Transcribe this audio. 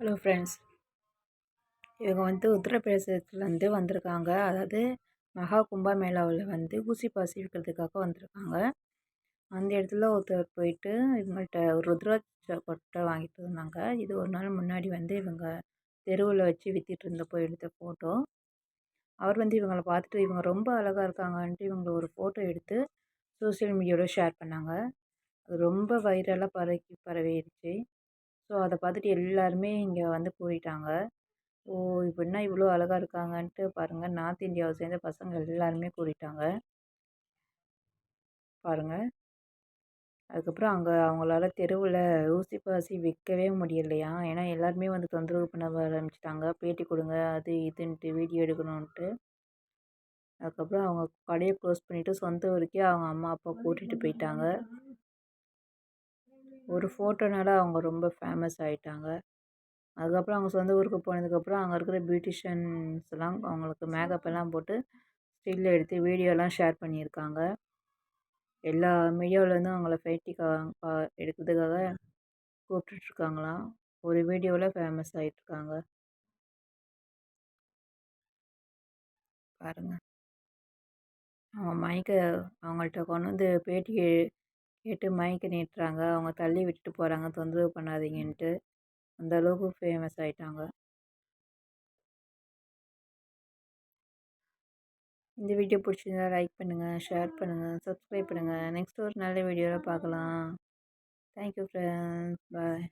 Hello friends இவங்க வந்து உத்தரப்பிரதேசத்துலேருந்து வந்திருக்காங்க. அதாவது மகா கும்பமேளாவில் வந்து ஊசி பாசி விற்கிறதுக்காக வந்திருக்காங்க. அந்த இடத்துல ஒருத்தர் போயிட்டு இவங்கள்ட்ட ஒரு ருத்ராட்ச கொட்டை வாங்கிட்டு இருந்தாங்க இது ஒரு நாள் முன்னாடி வந்து இவங்க தெருவில் வச்சு விற்றுட்டு இருந்தப்போ எடுத்த ஃபோட்டோ அவர் வந்து இவங்களை பார்த்துட்டு இவங்க ரொம்ப அழகாக இருக்காங்கன்ட்டு இவங்களை ஒரு ஃபோட்டோ எடுத்து சோசியல் மீடியாவில் ஷேர் பண்ணாங்க. அது ரொம்ப வைரலாக பரவி பரவிடுச்சு ஸோ அதை பார்த்துட்டு எல்லாருமே இங்கே வந்து கூடிட்டாங்க. ஓ இப்போ என்ன இவ்வளோ அழகாக இருக்காங்கன்ட்டு பாருங்கள் நார்த் இந்தியாவை சேர்ந்த பசங்க எல்லாருமே கூடிட்டாங்க. பாருங்கள் அதுக்கப்புறம் அங்கே அவங்களால தெருவில் ஊசி பாசி விற்கவே முடியலையா? ஏன்னா எல்லாருமே வந்து தொந்தரவு பண்ண ஆரம்பிச்சிட்டாங்க. பேட்டி கொடுங்க அது இதுன்ட்டு வீடியோ எடுக்கணுன்ட்டு. அதுக்கப்புறம் அவங்க கடையை க்ளோஸ் பண்ணிவிட்டு சொந்த ஊருக்கே அவங்க அம்மா அப்பா கூட்டிகிட்டு போயிட்டாங்க. ஒரு ஃபோட்டோனால அவங்க ரொம்ப ஃபேமஸ் ஆகிட்டாங்க அதுக்கப்புறம் அவங்க சொந்த ஊருக்கு போனதுக்கப்புறம் அங்கே இருக்கிற பியூட்டிஷியன்ஸ்லாம் அவங்களுக்கு மேக்கப் எல்லாம் போட்டு ஸ்டில் எடுத்து வீடியோலாம் ஷேர் பண்ணியிருக்காங்க. எல்லா மீடியாவிலேருந்தும் அவங்கள பேட்டி கா எடுக்கிறதுக்காக கூப்பிட்டுட்ருக்காங்களாம் ஒரு வீடியோவில் ஃபேமஸ் ஆகிட்ருக்காங்க பாருங்கள் அவங்க மைக்கை அவங்கள்ட்ட கொண்டு வந்து பேட்டி கேட்டு மைக்கை நீட்டுறாங்க அவங்க தள்ளி விட்டுட்டு போகிறாங்க தொந்தரவு பண்ணாதீங்கன்ட்டு. அந்த அளவுக்கு ஃபேமஸ் ஆகிட்டாங்க இந்த வீடியோ பிடிச்சிருந்தா லைக் பண்ணுங்கள் ஷேர் பண்ணுங்கள் சப்ஸ்கிரைப் பண்ணுங்கள் நெக்ஸ்ட் ஒரு நல்ல வீடியோவில் பார்க்கலாம் தேங்க்யூ ஃப்ரெண்ட்ஸ் பாய்